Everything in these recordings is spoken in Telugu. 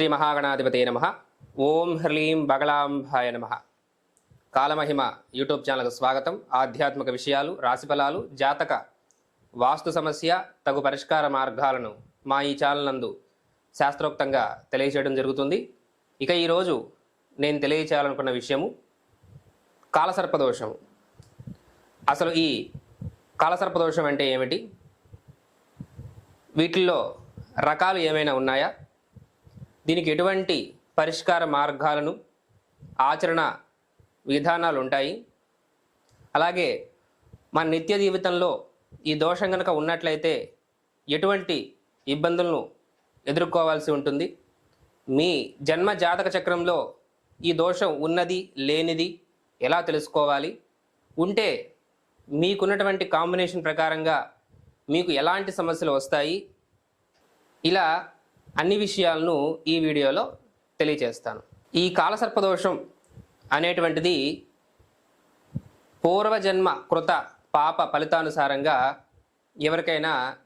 శ్రీ మహాగణాధిపతి నమ. ఓం హ్రీం బగళాంభాయ నమ. కాలమహిమ యూట్యూబ్ ఛానల్కు స్వాగతం. ఆధ్యాత్మిక విషయాలు రాశిఫలాలు జాతక వాస్తు సమస్య తగు పరిష్కార మార్గాలను మా ఈ ఛానల్ నందు శాస్త్రోక్తంగా తెలియజేయడం జరుగుతుంది. ఇక ఈరోజు నేను తెలియచేయాలనుకున్న విషయము కాలసర్పదోషం అసలు ఈ కాలసర్పదోషం అంటే ఏమిటి? వీటిల్లో రకాలు ఏమైనా ఉన్నాయా? దీనికి ఎటువంటి పరిష్కార మార్గాలను ఆచరణ విధానాలు ఉంటాయి అలాగే మన నిత్య జీవితంలో ఈ దోషం కనుక ఉన్నట్లయితే ఎటువంటి ఇబ్బందులను ఎదుర్కోవాల్సి ఉంటుంది? మీ జన్మ జాతక చక్రంలో ఈ దోషం ఉన్నది లేనిది ఎలా తెలుసుకోవాలి? ఉంటే మీకున్నటువంటి కాంబినేషన్ ప్రకారంగా మీకు ఎలాంటి సమస్యలు వస్తాయి? ఇలా అన్ని విషయాలను ఈ వీడియోలో తెలియచేస్తాను ఈ కాలసర్పదోషం అనేటువంటిది పూర్వజన్మ కృత పాప ఫలితానుసారంగా ఎవరికైనా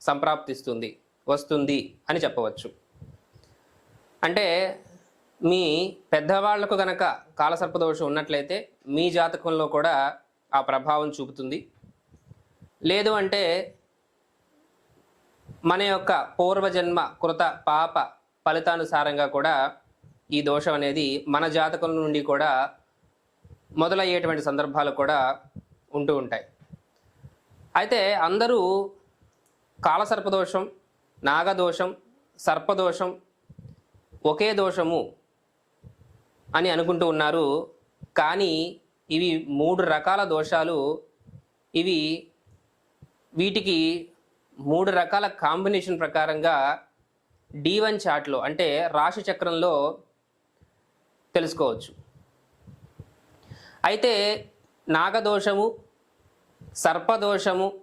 సంప్రాప్తిస్తుంది వస్తుంది అని చెప్పవచ్చు. అంటే మీ పెద్దవాళ్ళకు గనక కాలసర్పదోషం ఉన్నట్లయితే మీ జాతకంలో కూడా ఆ ప్రభావం చూపుతుంది. లేదు అంటే మన యొక్క పూర్వజన్మ కృత పాప ఫలితానుసారంగా కూడా ఈ దోషం అనేది మన జాతకం నుండి కూడా మొదలయ్యేటువంటి సందర్భాలు కూడా ఉంటూ ఉంటాయి. అయితే అందరూ కాలసర్పదోషం నాగదోషం సర్పదోషం ఒకే దోషము అని అనుకుంటూ ఉన్నారు. కానీ ఇవి మూడు రకాల దోషాలు ఇవి వీటికి మూడు రకాల కాంబినేషన్ ప్రకారంగా డి వన్ చార్ట్లో అంటే రాశి చక్రంలో తెలుసుకోవచ్చు. అయితే నాగదోషము సర్పదోషము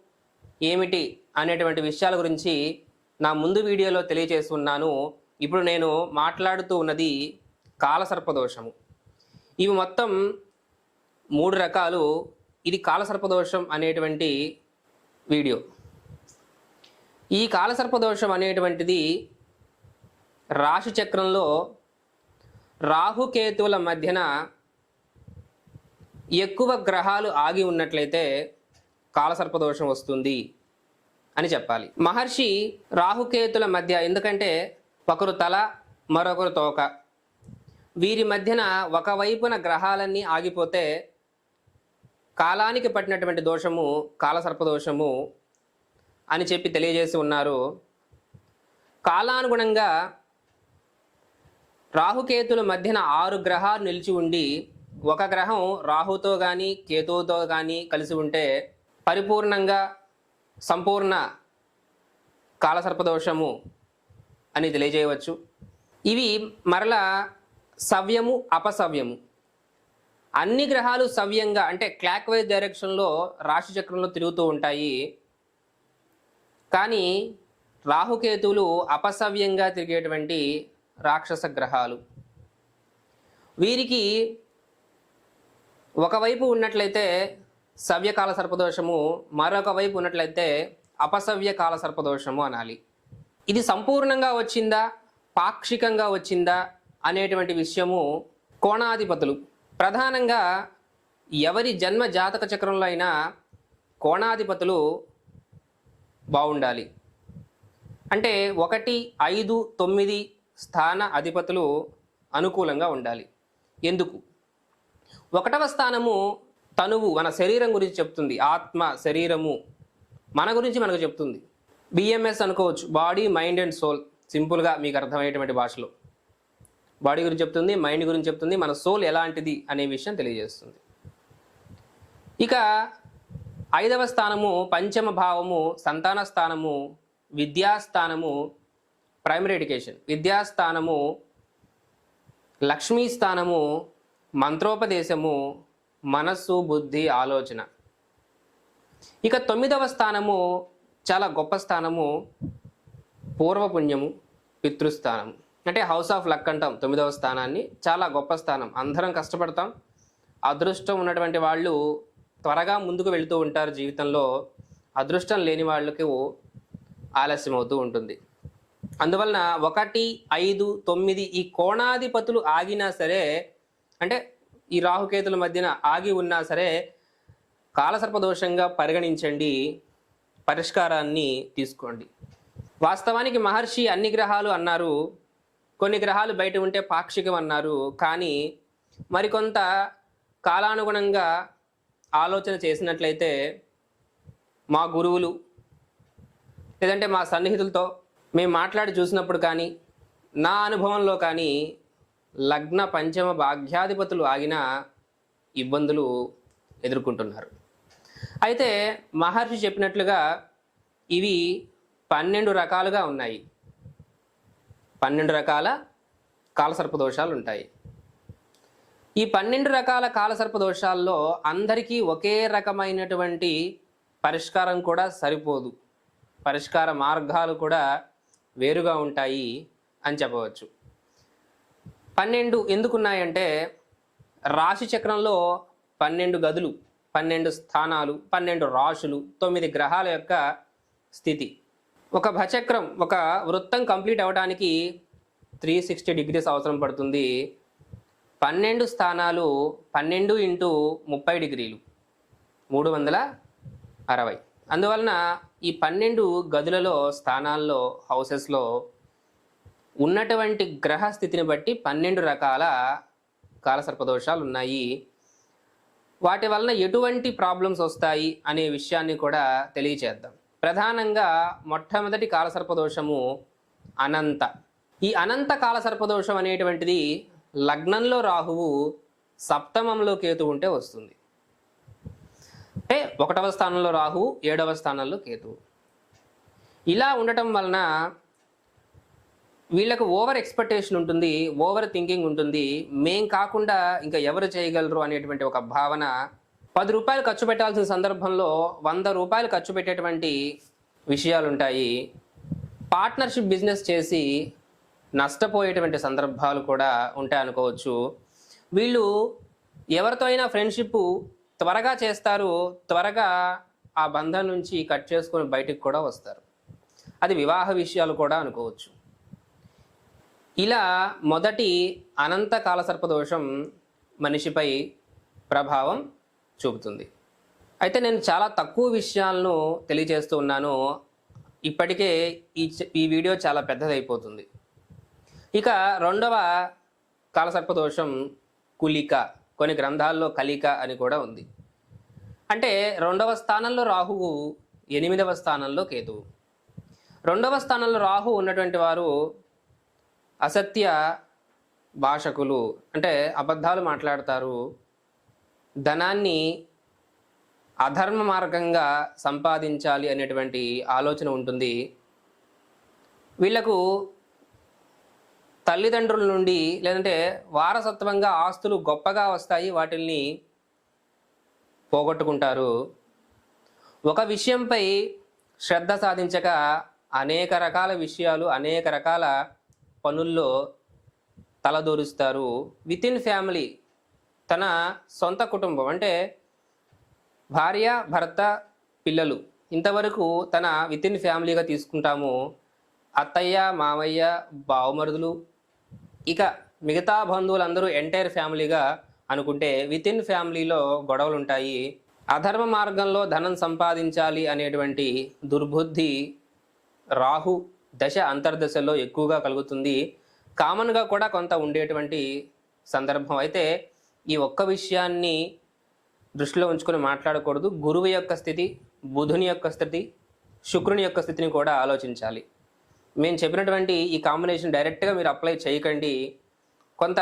ఏమిటి అనేటువంటి విషయాల గురించి నా ముందు వీడియోలో తెలియజేస్తున్నాను ఇప్పుడు నేను మాట్లాడుతూ ఉన్నది కాలసర్పదోషము. ఇవి మొత్తం మూడు రకాలు. ఇది కాలసర్పదోషం అనేటువంటి వీడియో. ఈ కాలసర్పదోషం అనేటువంటిది రాశి చక్రంలో రాహుకేతువుల మధ్యన ఎక్కువ గ్రహాలు ఆగి ఉన్నట్లయితే కాలసర్పదోషం వస్తుంది అని చెప్పాలి. మహర్షి రాహుకేతుల మధ్య ఎందుకంటే ఒకరు తల మరొకరు తోక. వీరి మధ్యన ఒకవైపున గ్రహాలన్నీ ఆగిపోతే కాలానికి పట్టినటువంటి దోషము కాలసర్పదోషము అని చెప్పి తెలియజేసి ఉన్నారు. కాలానుగుణంగా రాహుకేతుల మధ్యన ఆరు గ్రహాలు నిలిచి ఉండి ఒక గ్రహం రాహుతో కానీ కేతువుతో కానీ కలిసి ఉంటే పరిపూర్ణంగా సంపూర్ణ కాలసర్పదోషము అని తెలియజేయవచ్చు. ఇవి మరలా సవ్యము అపసవ్యము. అన్ని గ్రహాలు సవ్యంగా అంటే క్లాక్ వైజ్ డైరెక్షన్లో రాశి చక్రంలో తిరుగుతూ ఉంటాయి. కానీ రాహుకేతువులు అపసవ్యంగా తిరిగేటువంటి రాక్షస గ్రహాలు. వీరికి ఒకవైపు ఉన్నట్లయితే సవ్యకాల సర్పదోషము మరొక వైపు ఉన్నట్లయితే అపసవ్య కాల సర్పదోషము అనాలి. ఇది సంపూర్ణంగా వచ్చిందా పాక్షికంగా వచ్చిందా అనేటువంటి విషయము కోణాధిపతులు. ప్రధానంగా ఎవరి జన్మ జాతక చక్రంలో అయినా కోణాధిపతులు బాగుండాలి. అంటే ఒకటి ఐదు తొమ్మిది స్థాన అధిపతులు అనుకూలంగా ఉండాలి. ఎందుకు? ఒకటవ స్థానము తనువు మన శరీరం గురించి చెప్తుంది. ఆత్మ శరీరము మన గురించి మనకు చెప్తుంది. బిఎంఎస్ అనుకోవచ్చు. బాడీ మైండ్ అండ్ సోల్ సింపుల్గా మీకు అర్థమయ్యేటువంటి భాషలో. బాడీ గురించి చెప్తుంది మైండ్ గురించి చెప్తుంది. మన సోల్ ఎలాంటిది అనే విషయం తెలియజేస్తుంది. ఇక ఐదవ స్థానము పంచమ భావము సంతాన స్థానము విద్యాస్థానము ప్రైమరీ ఎడ్యుకేషన్ విద్యాస్థానము లక్ష్మీ స్థానము మంత్రోపదేశము మనస్సు బుద్ధి ఆలోచన. ఇక తొమ్మిదవ స్థానము చాలా గొప్ప స్థానము పూర్వపుణ్యము పితృస్థానం అంటే హౌస్ ఆఫ్ లక్ అంటాం తొమ్మిదవ స్థానాన్ని. చాలా గొప్ప స్థానం. అందరం కష్టపడతాం. అదృష్టం ఉన్నటువంటి వాళ్ళు త్వరగా ముందుకు వెళుతూ ఉంటారు జీవితంలో అదృష్టం లేని వాళ్ళకు ఆలస్యం అవుతూ ఉంటుంది. అందువలన ఒకటి ఐదు తొమ్మిది ఈ కోణాధిపతులు ఆగినా సరే అంటే ఈ రాహుకేతుల మధ్యన ఆగి ఉన్నా సరే కాలసర్పదోషంగా పరిగణించండి పరిష్కారాన్ని తీసుకోండి. వాస్తవానికి మహర్షి అన్ని గ్రహాలు అన్నారు కొన్ని గ్రహాలు బయట ఉంటే పాక్షికం అన్నారు కానీ మరికొంత కాలానుగుణంగా ఆలోచన చేసినట్లయితే మా గురువులు లేదంటే మా సన్నిహితులతో మేము మాట్లాడి చూసినప్పుడు కానీ నా అనుభవంలో కానీ లగ్న పంచమ భాగ్యాధిపతులు ఆగిన ఇబ్బందులు ఎదుర్కొంటున్నారు. అయితే మహర్షి చెప్పినట్లుగా ఇవి పన్నెండు రకాలుగా ఉన్నాయి. పన్నెండు రకాల కాలసర్ప దోషాలు ఉంటాయి ఈ పన్నెండు రకాల కాలసర్ప దోషాల్లో అందరికీ ఒకే రకమైనటువంటి పరిష్కారం కూడా సరిపోదు. పరిష్కార మార్గాలు కూడా వేరుగా ఉంటాయి అని చెప్పవచ్చు. పన్నెండు ఎందుకున్నాయంటే రాశి చక్రంలో పన్నెండు గదులు పన్నెండు స్థానాలు పన్నెండు రాశులు తొమ్మిది గ్రహాల యొక్క స్థితి. ఒక భచక్రం ఒక వృత్తం కంప్లీట్ అవ్వడానికి త్రీ సిక్స్టీ డిగ్రీస్ అవసరం పడుతుంది. పన్నెండు స్థానాలు పన్నెండు ఇంటూ ముప్పై డిగ్రీలు. మూడు వందల అరవై. అందువలన ఈ పన్నెండు గదులలో స్థానాల్లో హౌసెస్లో ఉన్నటువంటి గ్రహ స్థితిని బట్టి పన్నెండు రకాల కాలసర్పదోషాలు ఉన్నాయి. వాటి వలన ఎటువంటి ప్రాబ్లమ్స్ వస్తాయి అనే విషయాన్ని కూడా తెలియచేద్దాం. ప్రధానంగా మొట్టమొదటి కాలసర్పదోషము అనంత. ఈ అనంత కాలసర్పదోషం అనేటువంటిది లగ్నంలో రాహువు సప్తమంలో కేతు ఉంటే వస్తుంది. అంటే ఒకటవ స్థానంలో రాహువు ఏడవ స్థానంలో కేతువు ఇలా ఉండటం వలన వీళ్ళకు ఓవర్ ఎక్స్పెక్టేషన్ ఉంటుంది ఓవర్ థింకింగ్ ఉంటుంది. మేం కాకుండా ఇంకా ఎవరు చేయగలరు అనేటువంటి ఒక భావన పది రూపాయలు ఖర్చు పెట్టాల్సిన సందర్భంలో వంద రూపాయలు ఖర్చు పెట్టేటువంటి విషయాలుంటాయి. పార్ట్నర్షిప్ బిజినెస్ చేసి నష్టపోయేటువంటి సందర్భాలు కూడా ఉంటాయి అనుకోవచ్చు. వీళ్ళు ఎవరితో అయినా ఫ్రెండ్షిప్ త్వరగా చేస్తారు త్వరగా ఆ బంధం నుంచి కట్ చేసుకొని బయటికి కూడా వస్తారు. అది వివాహ విషయాలు కూడా అనుకోవచ్చు. ఇలా మొదటి అనంత కాలసర్పదోషం మనిషిపై ప్రభావం చూపుతుంది. అయితే నేను చాలా తక్కువ విషయాలను తెలియజేస్తూ ఉన్నాను. ఇప్పటికే ఈ ఈ వీడియో చాలా పెద్దదైపోతుంది. ఇక రెండవ కాలసర్పదోషం కులిక కొన్ని గ్రంథాల్లో కలిక అని కూడా ఉంది. అంటే రెండవ స్థానంలో రాహువు ఎనిమిదవ స్థానంలో కేతువు. రెండవ స్థానంలో రాహు ఉన్నటువంటి వారు అసత్య భాషకులు అంటే అబద్ధాలు మాట్లాడతారు ధనాన్ని అధర్మ మార్గంగా సంపాదించాలి అనేటువంటి ఆలోచన ఉంటుంది. వీళ్ళకు తల్లిదండ్రుల నుండి లేదంటే వారసత్వంగా ఆస్తులు గొప్పగా వస్తాయి వాటిల్ని పోగొట్టుకుంటారు. ఒక విషయంపై శ్రద్ధ సాధించక అనేక రకాల విషయాలు అనేక రకాల పనుల్లో తలదూరుస్తారు. విత్ ఇన్ ఫ్యామిలీ తన సొంత కుటుంబం అంటే భార్య భర్త పిల్లలు. ఇంతవరకు తన వితిన్ ఫ్యామిలీగా తీసుకుంటాము అత్తయ్య మామయ్య బావమరుదులు ఇక మిగతా బంధువులందరూ ఎంటైర్ ఫ్యామిలీగా అనుకుంటే విత్ ఇన్ ఫ్యామిలీలో గొడవలు ఉంటాయి అధర్మ మార్గంలో ధనం సంపాదించాలి అనేటువంటి దుర్బుద్ధి రాహు దశ అంతర్దశలో ఎక్కువగా కలుగుతుంది. కామన్గా కూడా కొంత ఉండేటువంటి సందర్భం. అయితే ఈ ఒక్క విషయాన్ని దృష్టిలో ఉంచుకొని మాట్లాడకూడదు. గురువు యొక్క స్థితి బుధుని యొక్క స్థితి శుక్రుని యొక్క స్థితిని కూడా ఆలోచించాలి. మేము చెప్పినటువంటి ఈ కాంబినేషన్ డైరెక్ట్గా మీరు అప్లై చేయకండి. కొంత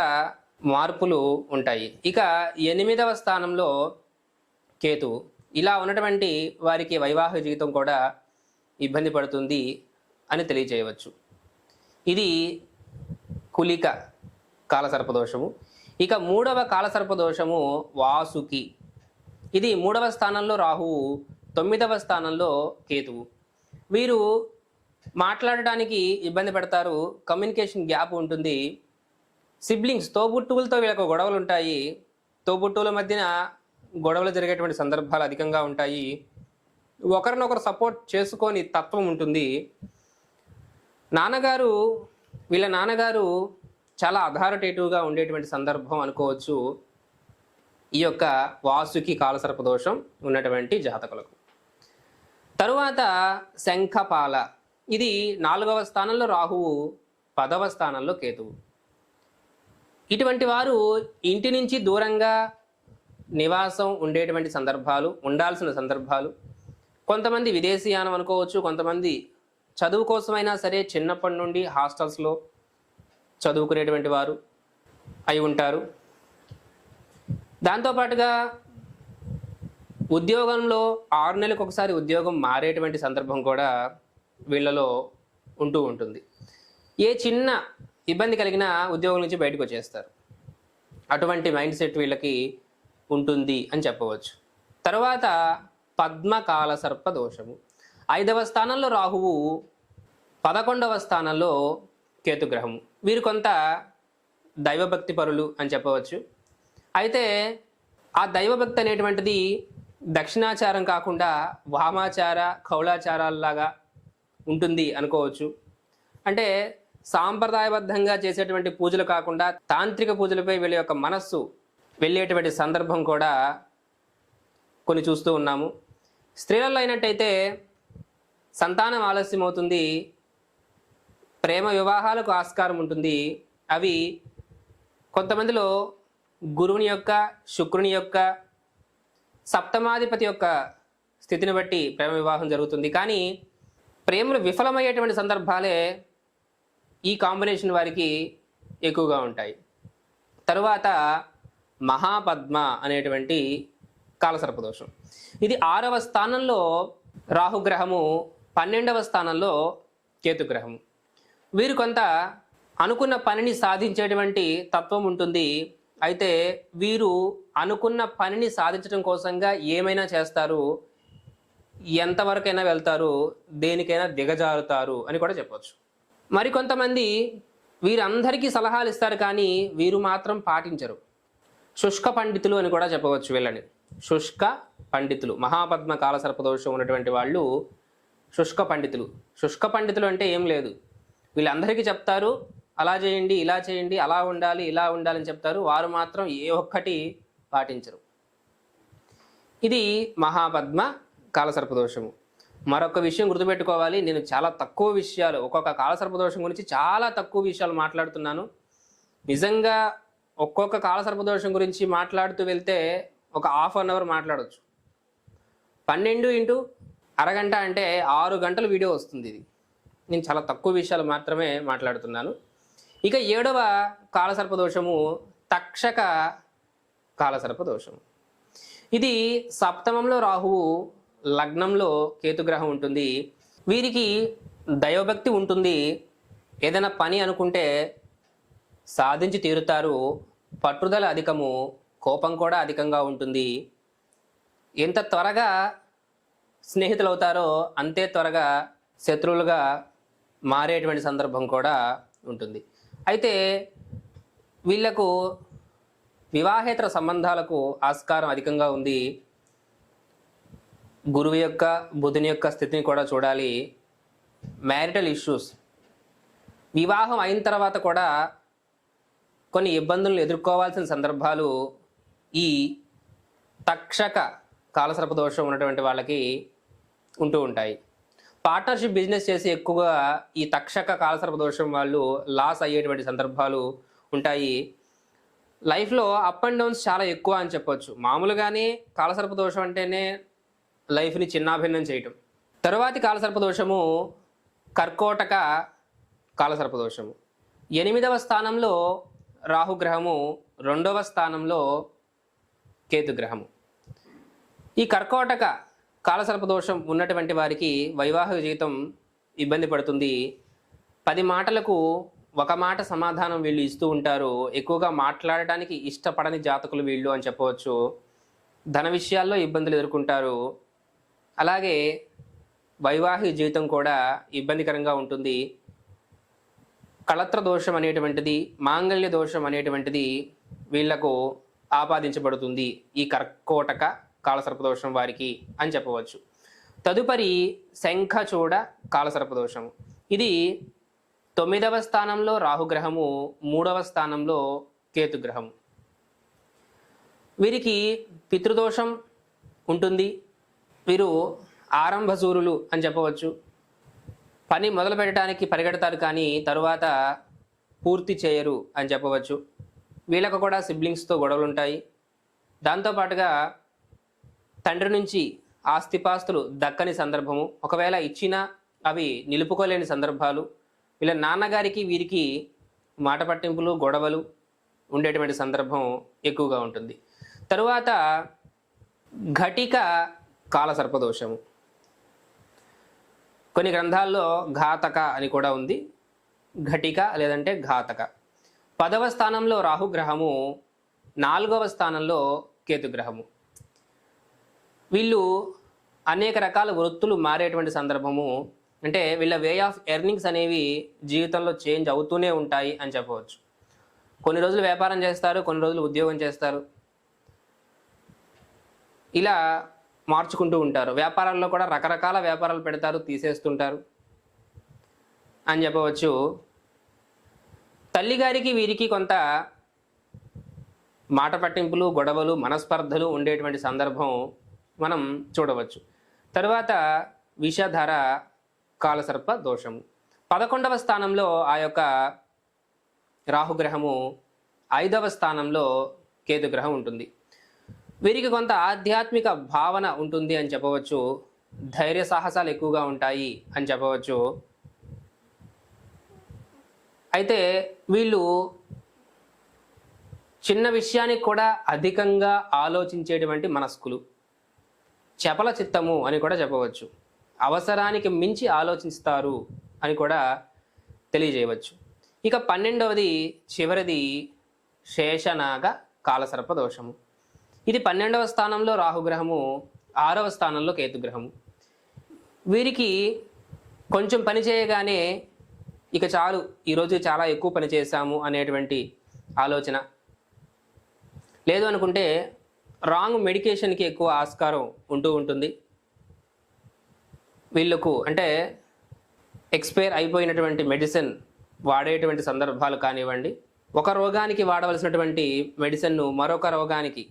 మార్పులు ఉంటాయి. ఇక ఎనిమిదవ స్థానంలో కేతు. ఇలా ఉన్నటువంటి వారికి వైవాహిక జీవితం కూడా ఇబ్బంది పడుతుంది అని తెలియజేయవచ్చు. ఇది కులిక కాలసర్పదోషము ఇక మూడవ కాలసర్పదోషము వాసుకి. ఇది మూడవ స్థానంలో రాహువు తొమ్మిదవ స్థానంలో కేతువు. వీరు మాట్లాడడానికి ఇబ్బంది పడతారు. కమ్యూనికేషన్ గ్యాప్ ఉంటుంది. సిబ్లింగ్స్ తోబుట్టువులతో వీళ్ళకు గొడవలు ఉంటాయి. తోబుట్టువుల మధ్యన గొడవలు జరిగేటువంటి సందర్భాలు అధికంగా ఉంటాయి. ఒకరినొకరు సపోర్ట్ చేసుకొని తత్వం ఉంటుంది. నాన్నగారు వీళ్ళ నాన్నగారు చాలా అథారిటేటివ్గా ఉండేటువంటి సందర్భం అనుకోవచ్చు. ఈ యొక్క వాసుకి కాలసర్ప దోషం ఉన్నటువంటి జాతకులకు. తరువాత శంఖపాల. ఇది నాలుగవ స్థానంలో రాహువు పదవ స్థానంలో కేతువు. ఇటువంటి వారు ఇంటి నుంచి దూరంగా నివాసం ఉండేటువంటి సందర్భాలు ఉండాల్సిన సందర్భాలు. కొంతమంది విదేశీయానం అనుకోవచ్చు కొంతమంది చదువు కోసమైనా సరే చిన్నప్పటి నుండి హాస్టల్స్లో చదువుకునేటువంటి వారు అయి ఉంటారు. దాంతోపాటుగా ఉద్యోగంలో ఆరు నెలలకు ఒకసారి ఉద్యోగం మారేటువంటి సందర్భం కూడా వీళ్ళలో ఉంటూ ఉంటుంది. ఏ చిన్న ఇబ్బంది కలిగినా ఉద్యోగం నుంచి బయటకు వచ్చేస్తారు. అటువంటి మైండ్ సెట్ వీళ్ళకి ఉంటుంది అని చెప్పవచ్చు. తర్వాత పద్మకాల సర్ప దోషము. ఐదవ స్థానంలో రాహువు పదకొండవ స్థానంలో కేతుగ్రహము. వీరు కొంత దైవభక్తి పరులు అని చెప్పవచ్చు. అయితే ఆ దైవభక్తి అనేటువంటిది దక్షిణాచారం కాకుండా వామాచార కౌళాచారాల్లాగా ఉంటుంది అనుకోవచ్చు. అంటే సాంప్రదాయబద్ధంగా చేసేటువంటి పూజలు కాకుండా తాంత్రిక పూజలపై వీళ్ళ యొక్క మనస్సు వెళ్ళేటువంటి సందర్భం కూడా కొన్ని చూస్తూ ఉన్నాము. స్త్రీలలో అయినట్టయితే సంతానం ఆలస్యం అవుతుంది ప్రేమ వివాహాలకు ఆస్కారం ఉంటుంది. అవి కొంతమందిలో గురువుని యొక్క శుక్రుని యొక్క సప్తమాధిపతి యొక్క స్థితిని బట్టి ప్రేమ వివాహం జరుగుతుంది. కానీ ప్రేమలు విఫలమయ్యేటువంటి సందర్భాలే ఈ కాంబినేషన్ వారికి ఎక్కువగా ఉంటాయి. తరువాత మహాపద్మ అనేటువంటి కాలసర్పదోషం ఇది ఆరవ స్థానంలో రాహుగ్రహము పన్నెండవ స్థానంలో కేతుగ్రహము. వీరు కొంత అనుకున్న పనిని సాధించేటువంటి తత్వం ఉంటుంది. అయితే వీరు అనుకున్న పనిని సాధించడం కోసంగా ఏమైనా చేస్తారు? ఎంతవరకైనా వెళ్తారు దేనికైనా దిగజారుతారు అని కూడా చెప్పవచ్చు మరికొంతమంది వీరందరికీ సలహాలు ఇస్తారు కానీ వీరు మాత్రం పాటించరు. శుష్క పండితులు అని కూడా చెప్పవచ్చు వీళ్ళని. శుష్క పండితులు. మహాపద్మ కాల సర్పదోషం ఉన్నటువంటి వాళ్ళు శుష్క పండితులు. శుష్క పండితులు అంటే ఏం లేదు. వీళ్ళందరికీ చెప్తారు అలా చేయండి ఇలా చేయండి అలా ఉండాలి ఇలా ఉండాలని చెప్తారు. వారు మాత్రం ఏ ఒక్కటి పాటించరు. ఇది మహాపద్మ కాలసర్పదోషము మరొక విషయం గుర్తుపెట్టుకోవాలి. నేను చాలా తక్కువ విషయాలు ఒక్కొక్క కాలసర్పదోషం గురించి చాలా తక్కువ విషయాలు మాట్లాడుతున్నాను. నిజంగా ఒక్కొక్క కాలసర్పదోషం గురించి మాట్లాడుతూ వెళ్తే ఒక హాఫ్ అన్ అవర్ మాట్లాడవచ్చు పన్నెండు ఇంటూ అరగంట అంటే ఆరు గంటల వీడియో వస్తుంది ఇది. నేను చాలా తక్కువ విషయాలు మాత్రమే మాట్లాడుతున్నాను. ఇక ఏడవ కాలసర్పదోషము తక్షక కాలసర్పదోషము ఇది సప్తమంలో రాహువు లగ్నంలో కేతుగ్రహం ఉంటుంది. వీరికి దైవభక్తి ఉంటుంది. ఏదైనా పని అనుకుంటే సాధించి తీరుతారు. పట్టుదల అధికము కోపం కూడా అధికంగా ఉంటుంది. ఎంత త్వరగా స్నేహితులు అవుతారో అంతే త్వరగా శత్రువులుగా మారేటువంటి సందర్భం కూడా ఉంటుంది. అయితే వీళ్ళకు వివాహేతర సంబంధాలకు ఆస్కారం అధికంగా ఉంది. గురువు యొక్క బుధుని యొక్క స్థితిని కూడా చూడాలి. Marital issues. వివాహం అయిన తర్వాత కూడా కొన్ని ఇబ్బందులను ఎదుర్కోవాల్సిన సందర్భాలు ఈ తక్షక కాలసర్ప దోషం ఉన్నటువంటి వాళ్ళకి ఉంటూ ఉంటాయి. పార్ట్నర్షిప్ బిజినెస్ చేసి ఎక్కువగా ఈ తక్షక కాలసర్ప దోషం వాళ్ళు లాస్ అయ్యేటువంటి సందర్భాలు ఉంటాయి. లైఫ్లో అప్ అండ్ డౌన్స్ చాలా ఎక్కువ అని చెప్పొచ్చు. మామూలుగానే కాలసర్ప దోషం అంటేనే లైఫ్ని చిన్నాభిన్నం చేయటం. తరువాతి కాలసర్పదోషము కర్కోటక కాలసర్పదోషము. ఎనిమిదవ స్థానంలో రాహుగ్రహము రెండవ స్థానంలో కేతుగ్రహము. ఈ కర్కోటక కాలసర్పదోషం ఉన్నటువంటి వారికి వైవాహిక జీవితం ఇబ్బంది పడుతుంది. పది మాటలకు ఒక మాట సమాధానం వీళ్ళు ఇస్తూ ఉంటారు. ఎక్కువగా మాట్లాడటానికి ఇష్టపడని జాతకులు వీళ్ళు అని చెప్పవచ్చు. ధన విషయాల్లో ఇబ్బందులు ఎదుర్కొంటారు. అలాగే వైవాహిక జీవితం కూడా ఇబ్బందికరంగా ఉంటుంది. కళత్ర దోషం అనేటువంటిది మాంగళ్య దోషం అనేటువంటిది వీళ్ళకు ఆపాదించబడుతుంది ఈ కర్కోటక కాలసర్పదోషం వారికి అని చెప్పవచ్చు. తదుపరి శంఖచూడ కాలసర్పదోషం ఇది తొమ్మిదవ స్థానంలో రాహుగ్రహము మూడవ స్థానంలో కేతుగ్రహము వీరికి పితృదోషం ఉంటుంది వీరు ఆరంభసూరులు అని చెప్పవచ్చు. పని మొదలు పెట్టడానికి పరిగెడతారు కానీ తరువాత పూర్తి చేయరు అని చెప్పవచ్చు. వీళ్ళకు కూడా సిబ్లింగ్స్తో గొడవలు ఉంటాయి దాంతోపాటుగా తండ్రి నుంచి ఆస్తిపాస్తులు దక్కని సందర్భము. ఒకవేళ ఇచ్చినా అవి నిలుపుకోలేని సందర్భాలు. వీళ్ళ నాన్నగారికి వీరికి మాట పట్టింపులు గొడవలు ఉండేటువంటి సందర్భం ఎక్కువగా ఉంటుంది. తరువాత ఘటిక కాలసర్పదోషము. కొన్ని గ్రంథాల్లో ఘాతక అని కూడా ఉంది. ఘటిక లేదంటే ఘాతక. పదవ స్థానంలో రాహుగ్రహము నాలుగవ స్థానంలో కేతుగ్రహము. వీళ్ళు అనేక రకాల వృత్తులు మారేటువంటి సందర్భము. అంటే వీళ్ళ వే ఆఫ్ ఎర్నింగ్స్ అనేవి జీవితంలో చేంజ్ అవుతూనే ఉంటాయి అని చెప్పవచ్చు. కొన్ని రోజులు వ్యాపారం చేస్తారు కొన్ని రోజులు ఉద్యోగం చేస్తారు. ఇలా మార్చుకుంటూ ఉంటారు. వ్యాపారాల్లో కూడా రకరకాల వ్యాపారాలు పెడతారు తీసేస్తుంటారు అని చెప్పవచ్చు. తల్లిగారికి వీరికి కొంత మాట పట్టింపులు గొడవలు మనస్పర్ధలు ఉండేటువంటి సందర్భం మనం చూడవచ్చు. తరువాత విషధర కాలసర్ప దోషము. పదకొండవ స్థానంలో ఆ యొక్క రాహుగ్రహము ఐదవ స్థానంలో కేతుగ్రహం ఉంటుంది. వీరికి కొంత ఆధ్యాత్మిక భావన ఉంటుంది అని చెప్పవచ్చు. ధైర్య సాహసాలు ఎక్కువగా ఉంటాయి అని చెప్పవచ్చు. అయితే వీళ్ళు చిన్న విషయానికి కూడా అధికంగా ఆలోచించేటువంటి మనస్కులు. చపల చిత్తము అని కూడా చెప్పవచ్చు. అవసరానికి మించి ఆలోచిస్తారు అని కూడా తెలియజేయవచ్చు. ఇక పన్నెండవది చివరిది శేషనాగ కాలసర్ప దోషము. ఇది పన్నెండవ స్థానంలో రాహుగ్రహము ఆరవ స్థానంలో కేతుగ్రహము. వీరికి కొంచెం పని చేయగానే ఇక చాలు ఈరోజు చాలా ఎక్కువ పని చేశాము అనేటువంటి ఆలోచన. లేదు అనుకుంటే రాంగ్ మెడికేషన్కి ఎక్కువ ఆస్కారం ఉంటూ ఉంటుంది. వీళ్ళకు అంటే ఎక్స్పైర్ అయిపోయినటువంటి మెడిసిన్ వాడేటువంటి సందర్భాలు కానివ్వండి ఒక రోగానికి వాడవలసినటువంటి మెడిసిన్ను మరొక రోగానికి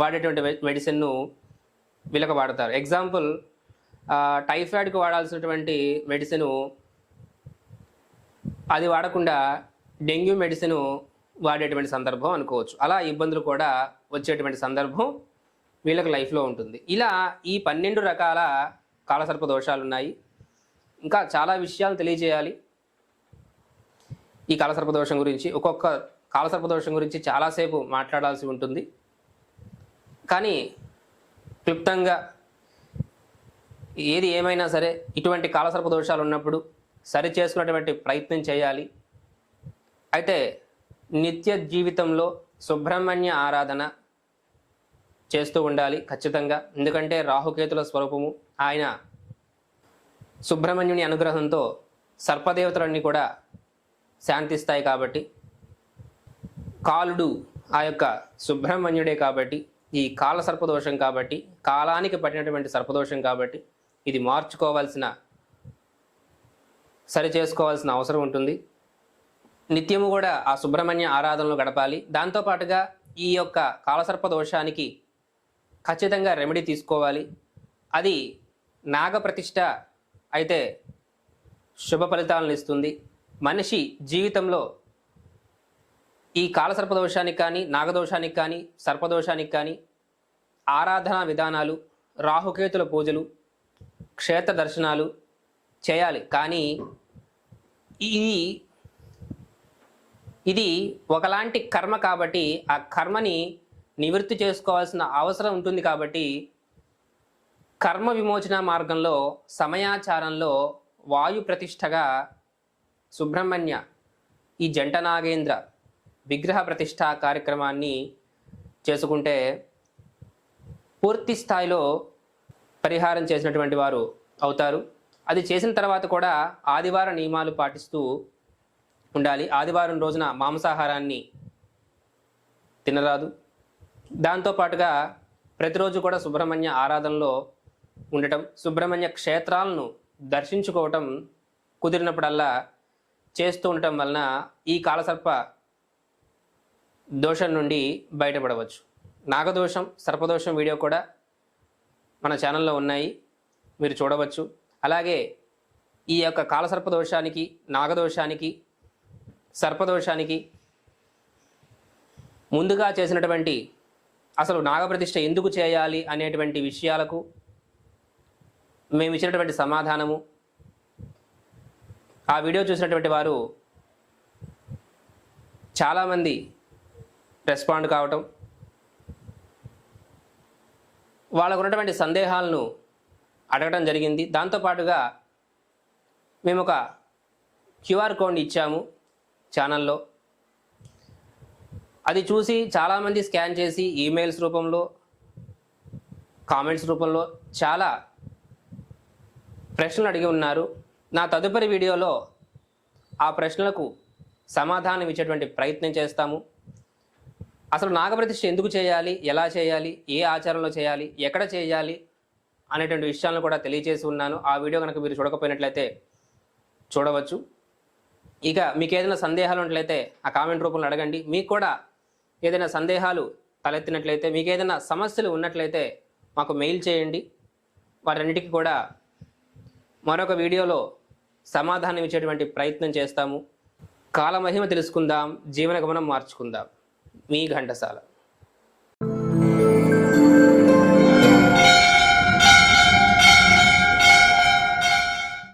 వాడేటువంటి మెడిసిన్ను వీళ్ళకి వాడతారు. ఎగ్జాంపుల్ టైఫాయిడ్కి వాడాల్సినటువంటి మెడిసిన్ అది వాడకుండా డెంగ్యూ మెడిసిన్ వాడేటువంటి సందర్భం అనుకోవచ్చు. అలా ఇబ్బందులు కూడా వచ్చేటువంటి సందర్భం వీళ్ళకి లైఫ్లో ఉంటుంది. ఇలా ఈ పన్నెండు రకాల కాలసర్ప దోషాలు ఉన్నాయి ఇంకా చాలా విషయాలు తెలియజేయాలి. ఈ కాలసర్ప దోషం గురించి ఒక్కొక్క కాలసర్ప దోషం గురించి చాలాసేపు మాట్లాడాల్సి ఉంటుంది. కానీ క్లుప్తంగా ఏది ఏమైనా సరే ఇటువంటి కాలసర్ప దోషాలు ఉన్నప్పుడు సరి చేసుకునేటువంటి ప్రయత్నం చేయాలి. అయితే నిత్య జీవితంలో సుబ్రహ్మణ్య ఆరాధన చేస్తూ ఉండాలి ఖచ్చితంగా. ఎందుకంటే రాహుకేతుల స్వరూపము ఆయన సుబ్రహ్మణ్యుని అనుగ్రహంతో సర్పదేవతలన్నీ కూడా శాంతిస్తాయి కాబట్టి కాలుడు ఆ యొక్క సుబ్రహ్మణ్యుడే కాబట్టి ఈ కాల సర్పదోషం కాబట్టి కాలానికి పట్టినటువంటి సర్పదోషం కాబట్టి ఇది మార్చుకోవాల్సిన సరి చేసుకోవాల్సిన అవసరం ఉంటుంది. నిత్యము కూడా ఆ సుబ్రహ్మణ్య ఆరాధనలు గడపాలి. దాంతోపాటుగా ఈ యొక్క కాలసర్ప దోషానికి ఖచ్చితంగా రెమెడీ తీసుకోవాలి. అది నాగప్రతిష్ట అయితే శుభ ఫలితాలను ఇస్తుంది. మనిషి జీవితంలో ఈ కాలసర్పదోషానికి కానీ నాగదోషానికి కానీ సర్పదోషానికి కానీ ఆరాధనా విధానాలు రాహుకేతుల పూజలు క్షేత్ర దర్శనాలు చేయాలి. కానీ ఇది ఇది ఒకలాంటి కర్మ కాబట్టి ఆ కర్మని నివృత్తి చేసుకోవాల్సిన అవసరం ఉంటుంది కాబట్టి కర్మ విమోచన మార్గంలో సమయాచారంలో వాయు ప్రతిష్టగా సుబ్రహ్మణ్య ఈ జంట నాగేంద్ర విగ్రహ ప్రతిష్ట కార్యక్రమాన్ని చేసుకుంటే పూర్తి స్థాయిలో పరిహారం చేసినటువంటి వారు అవుతారు. అది చేసిన తర్వాత కూడా ఆదివార నియమాలు పాటిస్తూ ఉండాలి. ఆదివారం రోజున మాంసాహారాన్ని తినరాదు. దాంతోపాటుగా ప్రతిరోజు కూడా సుబ్రహ్మణ్య ఆరాధనలో ఉండటం సుబ్రహ్మణ్య క్షేత్రాలను దర్శించుకోవటం కుదిరినప్పుడల్లా చేస్తూ ఉండటం వలన ఈ కాలసర్ప దోషం నుండి బయటపడవచ్చు. నాగదోషం సర్పదోషం వీడియో కూడా మన ఛానల్లో ఉన్నాయి. మీరు చూడవచ్చు. అలాగే ఈ యొక్క కాలసర్పదోషానికి నాగదోషానికి సర్పదోషానికి ముందుగా చేసినటువంటి అసలు నాగప్రతిష్ఠ ఎందుకు చేయాలి అనేటువంటి విషయాలకు మేము ఇచ్చినటువంటి సమాధానము. ఆ వీడియో చూసినటువంటి వారు చాలామంది రెస్పాండ్ కావటం వాళ్ళకు ఉన్నటువంటి సందేహాలను అడగడం జరిగింది. దాంతోపాటుగా మేము ఒక క్యూఆర్ కోడ్ ఇచ్చాము ఛానల్లో. అది చూసి చాలామంది స్కాన్ చేసి ఈమెయిల్స్ రూపంలో కామెంట్స్ రూపంలో చాలా ప్రశ్నలు అడిగి ఉన్నారు. నా తదుపరి వీడియోలో ఆ ప్రశ్నలకు సమాధానం ఇచ్చేటువంటి ప్రయత్నం చేస్తాము. అసలు నాగప్రతిష్ఠ ఎందుకు చేయాలి? ఎలా చేయాలి? ఏ ఆచారంలో చేయాలి? ఎక్కడ చేయాలి? అనేటువంటి విషయాలను కూడా తెలియజేసి ఉన్నాను. ఆ వీడియో కనుక మీరు చూడకపోయినట్లయితే చూడవచ్చు. ఇక మీకు ఏదైనా సందేహాలు ఉన్నట్లయితే ఆ కామెంట్ రూపంలో అడగండి. మీకు కూడా ఏదైనా సందేహాలు తలెత్తినట్లయితే మీకు ఏదైనా సమస్యలు ఉన్నట్లయితే మాకు మెయిల్ చేయండి. వాటన్నిటికీ కూడా మరొక వీడియోలో సమాధానం ఇచ్చేటువంటి ప్రయత్నం చేస్తాము. కాలమహిమ తెలుసుకుందాం జీవన గమనం మార్చుకుందాం. మీ ఘంటసాల